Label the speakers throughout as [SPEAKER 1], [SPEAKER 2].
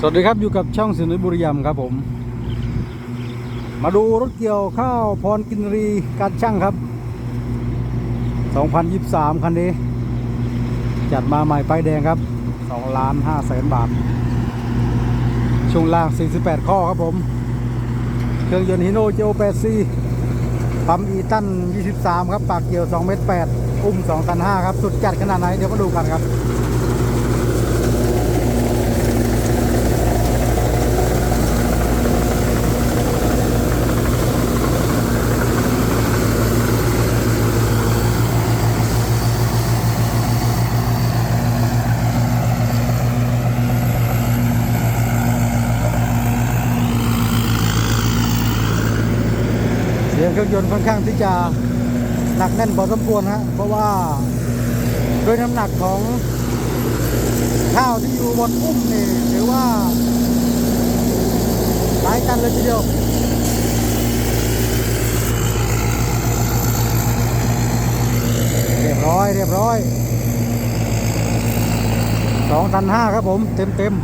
[SPEAKER 1] สวัสดีครับอยู่กับช่องสินุบุรีรัมครับผม มาดูรถเกี่ยวข้าวพรกินรีการช่างครับ 2023 คันนี้ จัดมาใหม่ป้ายแดงครับ2ล้าน5แสนบาท ช่วงล่าง 48 ข้อครับผม เครื่องยนต์ฮิโนเจโอ8 c ปั๊มอีตัน 23 ครับ ปากเกี่ยว 2 เมตร 8 อุ้ม2ตัน5ครับ สุดจัดขนาดไหน เดี๋ยวมาดูกันครับ ยงเครื่องยนต์ค่อนข้างที่จะหนักแน่นพอสมควรฮะเพราะว่าด้วยน้ำหนักของข้าวที่อยู่บนอุ้มนี่ถือว่าหลายตันเลยทีเดียวเรียบร้อยเรียบร้อยสองตันห้าครับผม เต็มเต็ม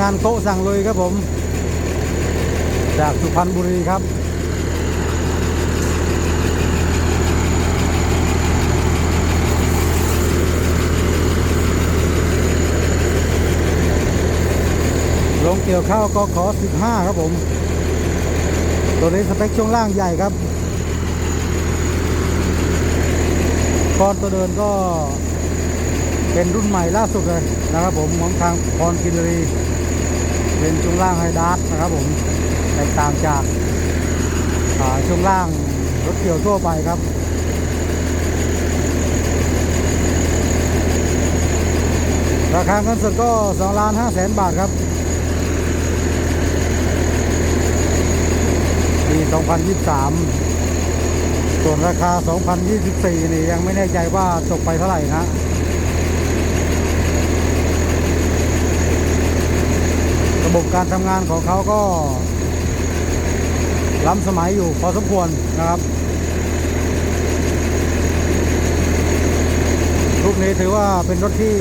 [SPEAKER 1] งานโต๊ะสั่งเลยครับผม จากสุพรรณบุรีครับลงเกี่ยวข้าวก็ขอ 15 ครับผม ตัวนี้สเปคช่วงล่างใหญ่ครับก้อนตัวเดินก็เป็นรุ่นใหม่ล่าสุดเลยนะครับผมของทางพรกินรี เป็นช่วงล่างไฮดาร์นะครับผมแตกต่างจากช่วงล่างรถเกี่ยวทั่วไปครับราคาเงินสดก็2ล้าน5แสนบาทครับปี2023 ส่วนราคา 2024 นี่ยังไม่แน่ใจว่าตกไปเท่าไหร่นะ ระ บบการทำงานของเขาก็ล้ำสมัยอยู่พอสมควรนะครับรุ่นนี้ถือว่าเป็นรถที่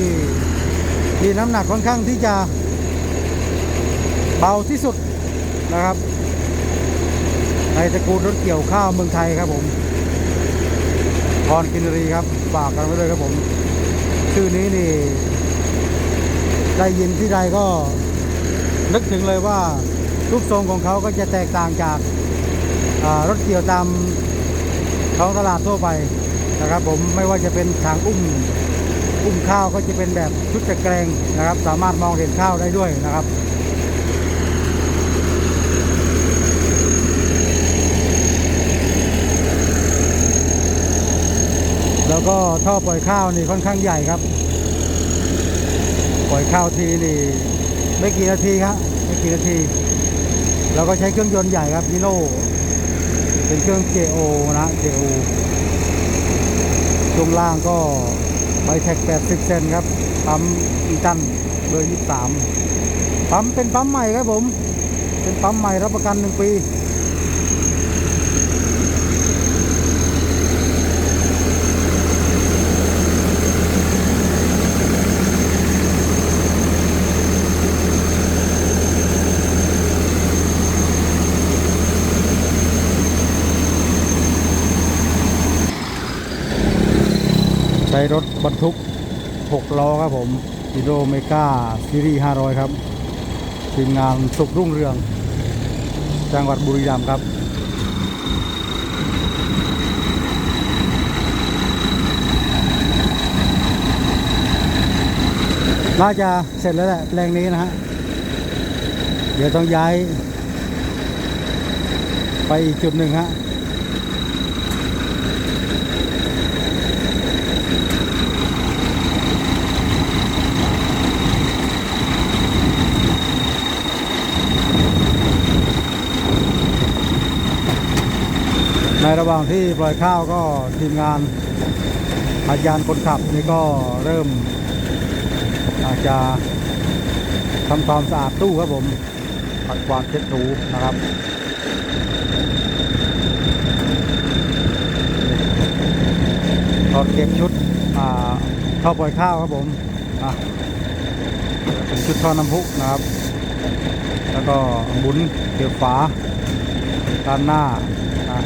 [SPEAKER 1] ที่น้ำหนักค่อนข้างที่จะเบาที่สุดนะครับ ในตระกูลรถเกี่ยวข้าวเมืองไทยครับผมพรกินรีครับฝากกันไว้เลยครับผม ชื่อนี้นี่ ได้ยินที่ใดก็ นึกถึงเลยว่ารูปทรงของเขาก็จะแตกต่างจากรถเกี่ยวตามท้องตลาดทั่วไปนะครับผมไม่ว่าจะเป็นทางอุ้มอุ้มข้าวก็จะเป็นแบบชุดตะแกรงนะครับ สามารถมองเห็นข้าวได้ด้วยนะครับแล้วก็ท่อปล่อยข้าวนี่ค่อนข้างใหญ่ครับ ปล่อยข้าวทีนี่ ไม่กี่นาทีครับไม่กี่นาที เราก็ใช้เครื่องยนต์ใหญ่ครับนิโน่เป็นเครื่อง JO นะ JO ช่วงล่างก็ไบแท็ก 80 เซนครับ ปั๊มอีตันเบอร์23 ปั๊มเป็นปั๊มใหม่ครับผม เป็นปั๊มใหม่รับประกัน 1 ปี ช้รถบรรทุก 6 ล้อครับผมอิโรเมกาซีรีส์500 ครับ ทีมงานสุขรุ่งเรือง จังหวัดบุรีรัมย์ครับน่าจะเสร็จแล้วแหละแปลงนี้นะฮะ เดี๋ยวต้องย้าย ไปอีกจุดหนึ่งฮะ ระหว่างที่ปล่อยข้าวก็ทีมงานอาจารย์คนขับนี่ก็เริ่ม อาจจะทำความสะอาดตู้ครับผมปัดกวาดเช็ดถูนะครับถอดเก็บชุดอ่าข้าปล่อยข้าวครับผมเป็นชุดท่อน้ำพุนะครับ แล้วก็หมุนเก็บฝาด้านหน้านะอ่า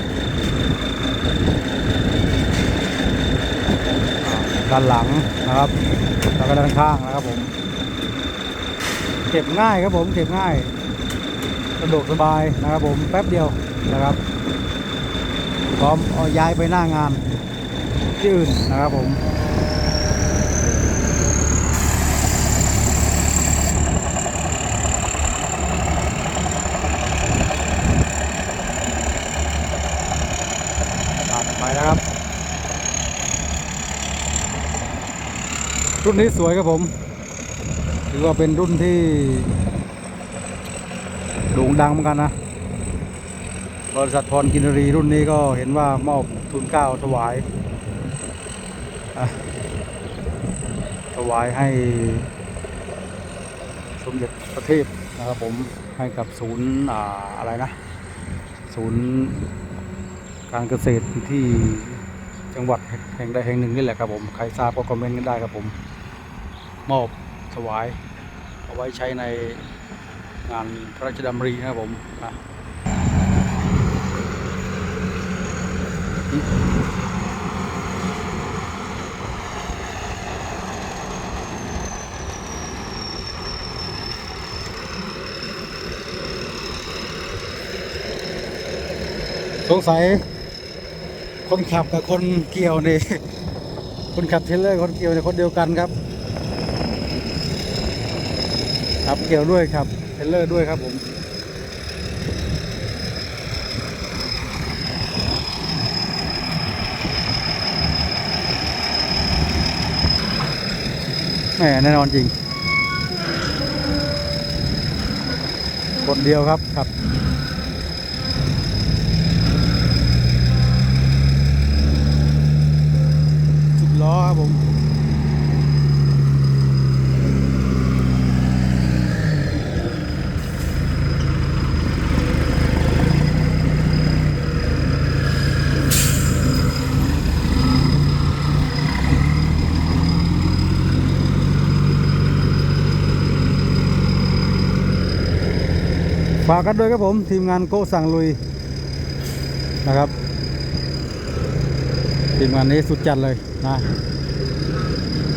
[SPEAKER 1] ด้านหลังนะครับแล้วก็ด้านข้างนะครับผม เก็บง่ายครับผมเก็บง่ายสะดวกสบายนะครับผมแป๊บเดียวนะครับ พร้อมเอาย้ายไปหน้างานที่อื่นนะครับผมตัดไปนะครับ รุ่นนี้สวยครับผมถือว่าเป็นรุ่นที่โด่งดังเหมือนกันนะบริษัทพรกินรีรุ่นนี้ก็เห็นว่ามอบทุนเก้าถวาย ถวายให้สมเด็จพระเทพนะครับผมให้กับศูนย์อะไรนะ ศูนย์การเกษตรที่จังหวัดแห่งใดแห่งหนึ่งนี่แหละครับผม ใครทราบก็คอมเมนต์กันได้ครับผม มอบถวาย เอาไว้ใช้ในงานพระราชดำรินะครับผมอะสงสัยคนขับกับคนเกี่ยวนี่คนขับเทรลเลอร์คนเกี่ยวเนี่ยคนเดียวกันครับ ครับเกี่ยวด้วยครับเทรลเลอร์ด้วยครับผมแหมแน่นอนจริงคนเดียวครับครับ สิบล้อครับผม ฝากกันด้วยครับผม ทีมงานโกสั่งลุยนะครับ ทีมงานนี้สุดจัดเลยนะ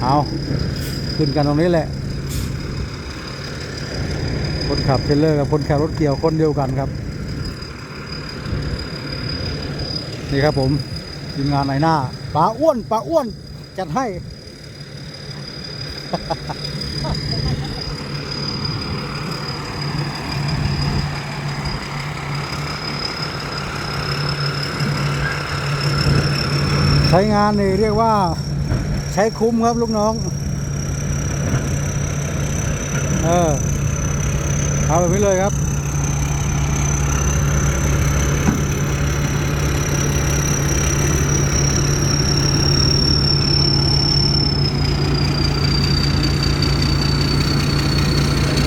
[SPEAKER 1] เอาขึ้นกันตรงนี้แหละ คนขับเทเลอร์กับคนขับรถเกี่ยวคนเดียวกันครับ นี่ครับผม ทีมงานไหนหน้าปลาอ้วนปลาอ้วน จัดให้ ใช้งานนี่เรียกว่าใช้คุ้มครับลูกน้อง เออเอาแบบนี้เลยครับ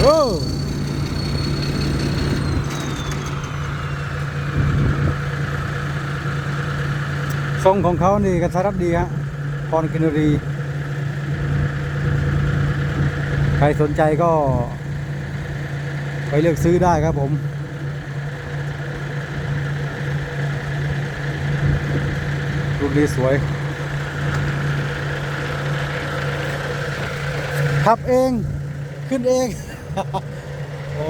[SPEAKER 1] โอ้ ทรงของเขานี่กระทัดรัดดีฮะพรกินรี ใครสนใจก็ ไปเลือกซื้อได้ครับผมรุ่นนี้สวย ขับเอง ขึ้นเอง โอ้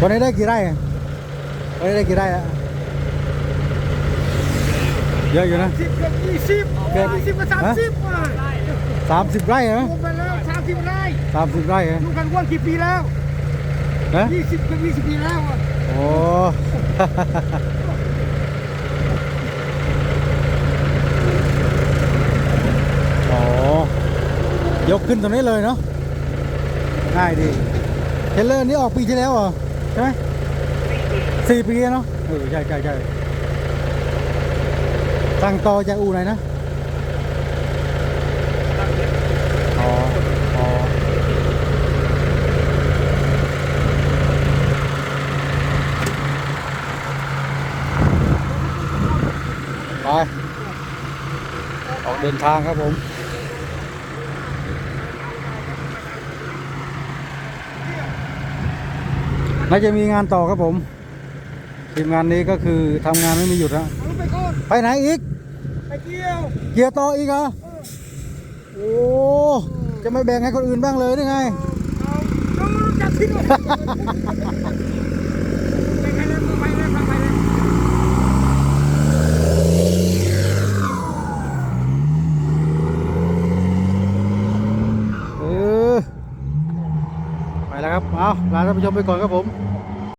[SPEAKER 1] วันนี้ได้กี่ไร่อวันนี้ได้กี่ไร่อะ เยอะอยู่นะ
[SPEAKER 2] สิบเกือบยี่สิบ
[SPEAKER 1] เกือบ
[SPEAKER 2] ยี่สิบกับสามสิบว่ะ
[SPEAKER 1] สามสิบไร่เหรอ
[SPEAKER 2] รวมไปแล้วสามสิบไร่
[SPEAKER 1] สามสิบไร่เหรอ
[SPEAKER 2] ลูกกันอ้วนกี่ปีแล้ว
[SPEAKER 1] ฮะ
[SPEAKER 2] ยี่สิบกับยี่สิบปีแล้วอะ
[SPEAKER 1] โอ้โอ้ยกขึ้นตรงนี้เลยเนาะง่ายดีเทรลเลอร์นี้ออกปีที่แล้วเหรอใช่ไหมสี่ปีแล้วเนาะเออใช่ใช่ใช่ สั่งต่อจากอู่ไหนนะอ๋ออ๋อไปออกเดินทางครับผมน่าจะมีงานต่อครับผม ทีมงานนี้ก็คือทำงานไม่มีหยุดนะ
[SPEAKER 2] ไปก่อน
[SPEAKER 1] ไปไหนอีก
[SPEAKER 2] ไปเที่ยว
[SPEAKER 1] เกียร์ต่ออีกเหรอโอ้จะไม่แบ่งให้คนอื่นบ้างเลยได้ไง
[SPEAKER 2] เอาเอารู้จักที่ด้วยไปไปเลยไปเลยไปเลย
[SPEAKER 1] เออไปแล้วครับ เอาลาท่านผู้ชมไปก่อนครับผม
[SPEAKER 2] เ